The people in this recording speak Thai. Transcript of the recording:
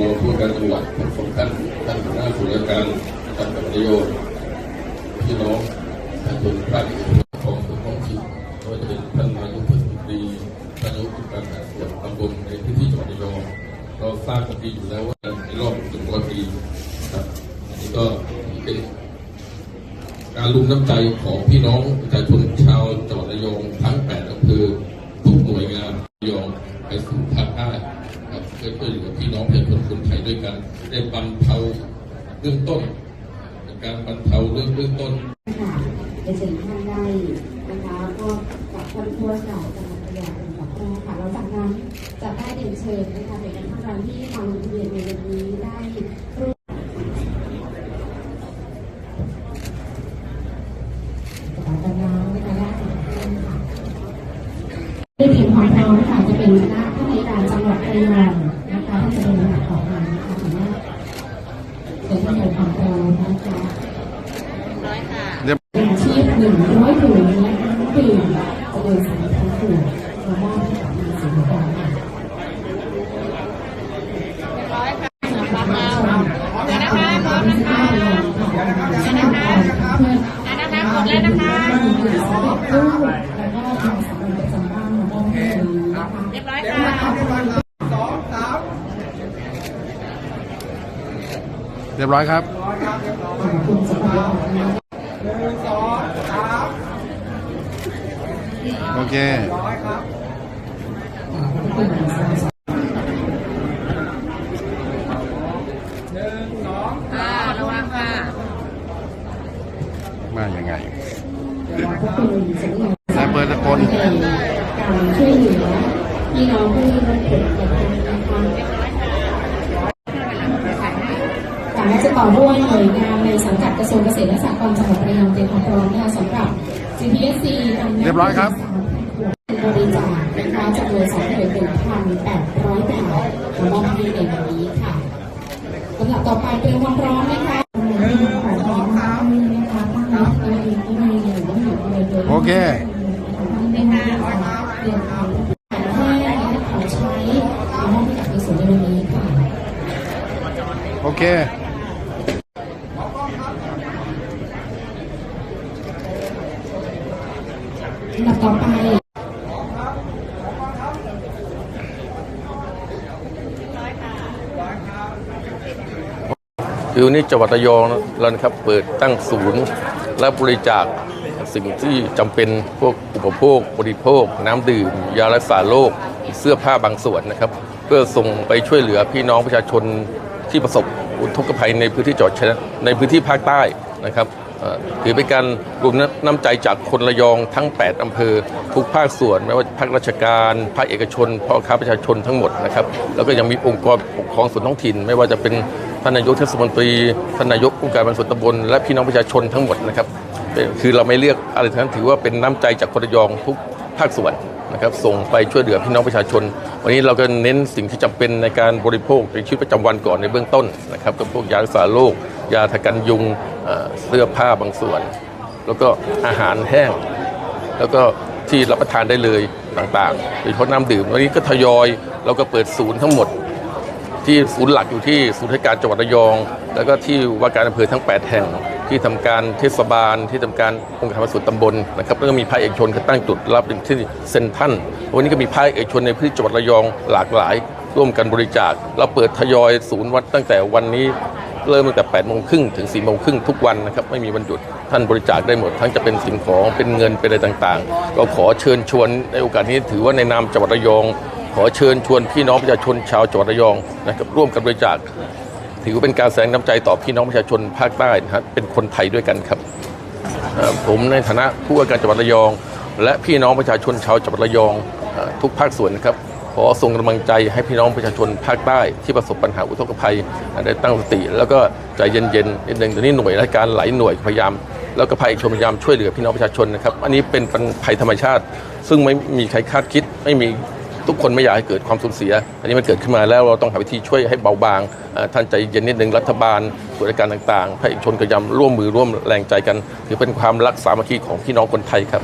รองผู้การจังหวัดท่านสำคัญท่านหัวหน้าส่วนราชการท่านนายกพี่น้องประชาชนภาคเอกชนของส่วนท้องถิ่นไม่ว่าจะเป็นท่านนายกเทศมนตรีท่านนายกองการส่วนตำบลในพื้นที่จังหวัดระยองเราทราบกันดีอยู่แล้วว่าในรอบหนึ่งร้อยปีครับอันนี้ก็เป็นการรุมน้ำใจของพี่น้องประชาชนชาวจังหวัดระยองทั้ง8อำเภอทุกหน่วยงานระยองไปสู่ภาคใต้ครับเพื่อช่วยเหลือพี่น้อง ประชาชนคนได้วยกันได้บรรเทาเบื้องต้น การบรรเทาเรื่องเบื้องต้นค่ะในสิ่งที่ท่านได้นะคะก็กับท่านผู้ว่าการจังหวัดระเยองเป็นกับแรกค่ะแล้วจากนั้นจะได้เรียนเชิญนะคะในการทำงานที่ทางโรงเรียนในวันนี้ได้ร่วมกับการน้ำนะคะและสิ่งที่ท่านค่ะได้เตรียมความพร้อมค่ะจะเป็นคณะผู้บริการจังหวัดระเยองนะคะท่านจะเป็นนะคะถือว่าเป็นที่ในความพร้อมนะคะ อาชีพห นึ่งร้อยถุงและน้ำดื่มจะโดยสายทั้งขวดมามอบให้กับนางสิงห์ก่อนค่ะร้อยค่ะรับมาเดี๋ยวนะคะพร้อมนะคะเดี๋ยวนะคะเพื่อนนะคะกดเลยนะคะดื่มสำเร็จรูปแล้วก็ทำสำเร็จประจำบ้านมามอบให้เลยนะคะเรียบร้อยค่ะเรียบร้อยครับขอบคุณสปายนะคะโอเคค่ะระวังค่ะมาอย่างไงก็เป็นสัญญาณนายเปิดตะโกนการช่วยเหลือพี่น้องผู้มีความเดือดร้อนนะคะจากนั้นจะต่อด้วยหน่วยงานใน สังกัดกระทรวงเกษตรและสหกรณ์จังหวัดระยองเตรียมความพร้อมนะคะสำหรับ GPSC นำเรียบร้อยครับบริจาคนะคะจำนวนสองหมื่นหนึ่งพันแปดร้อยบาทมามอบให้ในวันนี้ค่ะลำดับต่อไปเตรียมความพร้อมนะคะขอพร้อมค่ะนะคะตั้งรับตัวเองก็ไม่เลยว่าอยู่เลยโดยโอเคไม่น่าเตรียมความแห้และของใช้มามอบให้กับในส่วนในวันนี้ค่ะ โอเค ลำดับต่อไปคือวันนี้จังหวัดระยองเรานะครับ เปิดตั้งศูนย์ และบริจาคสิ่งที่จำเป็นพวกอุปโภค บริโภค น้ำดื่ม ยารักษาโรคเสื้อผ้าบางส่วนนะครับ เพื่อส่งไปช่วยเหลือพี่น้องประชาชนที่ประสบอุทกภัยในพื้นที่จังหวัดชายในพื้นที่ภาคใต้นะครับ ถือเป็นการรวมน้ำใจจากคนระยองทั้ง 8 อำเภอ ทุกภาคส่วน ไม่ว่าภาคราชการ ภาคเอกชนพ่อค้าประชาชนทั้งหมดนะครับแล้วก็ยังมีองค์กรปกครองส่วนท้องถิ่น ไม่ว่าจะเป็นท่านนายกเทศมนตรีท่านนายกองค์การบริหารส่วนตำบลและพี่น้องประชาชนทั้งหมดนะครับคือเราไม่เรียกอะไรทั้งนั้นถือว่าเป็นน้ำใจจากคนระยองทุกภาคส่วน นะครับส่งไปช่วยเหลือพี่น้องประชาชน วันนี้เราก็เน้นสิ่งที่จำเป็นในการบริโภคในชีวิตประจำวันก่อนในเบื้องต้นนะครับกับพวกยารักษาโรคยาทากันยุงเอ่อเสื้อผ้าบางส่วน แล้วก็อาหารแห้ง แล้วก็ที่รับประทานได้เลยต่างๆโดยเฉพาะน้ำดื่มวันนี้ก็ทยอยเราก็เปิดศูนย์ทั้งหมด ที่ศูนย์หลักอยู่ที่ศูนย์ราชการจังหวัดระยอง แล้วก็ที่ว่าการอำเภอทั้ง 8 แห่ง ที่ทำการเทศบาลที่ทำการองค์การบริหารส่วนตำบลนะครับแล้วก็มีภาคเอกชนก็ตั้งจุดรับเป็นที่เซ็นทรัลวันนี้ก็มีภาคเอกชนในพื้นจังหวัดระยองหลากหลาย ร่วมกันบริจาคเราเปิดทยอยศูนย์วัดตั้งแต่วันนี้เริ่มตั้งแต่8โมงครึ่งถึง4โมงครึ่งทุกวันนะครับไม่มีวันหยุดท่านบริจาคได้หมด ทั้งจะเป็นสิ่งของเป็นเงินเป็นอะไรต่างๆ ก็ขอเชิญชวนในโอกาสนี้ถือว่าในนามจังหวัดระยอง ขอเชิญชวนพี่น้องประชาชนชาวจังหวัดระยองนะครับร่วมกันบริจาค ถือว่าเป็นการแสดงน้ำใจต่อพี่น้องประชาชนภาคใต้นะครับเป็นคนไทยด้วยกันครับผมในฐานะผู้ว่าการจังหวัดระยอง และพี่น้องประชาชนชาวจังหวัดระยองทุกภาคส่วนนะครับขอส่งกำลังใจให้พี่น้องประชาชนภาคใต้ที่ประสบปัญหาอุทกภัยได้ตั้งสติ แล้วก็ใจเย็นๆนิดหนึ่งตอนนี้หน่วยราชการหลายหน่วยพยายาม แล้วก็ภาคเอกชนพยายามช่วยเหลือพี่น้องประชาชนนะครับ อันนี้เป็นภัยธรรมชาติ ซึ่งไม่มีใครคาดคิดไม่มี ทุกคนไม่อยากให้เกิดความสูญเสีย อันนี้มันเกิดขึ้นมาแล้วเราต้องหาวิธีช่วยให้เบาบางท่านใจเย็นนิดหนึ่งรัฐบาลส่วนราชการต่างๆภาคเอกชนก็ยำร่วมมือร่วมแรงใจกันถือเป็นความรักสามัคคีของพี่น้องคนไทยครับ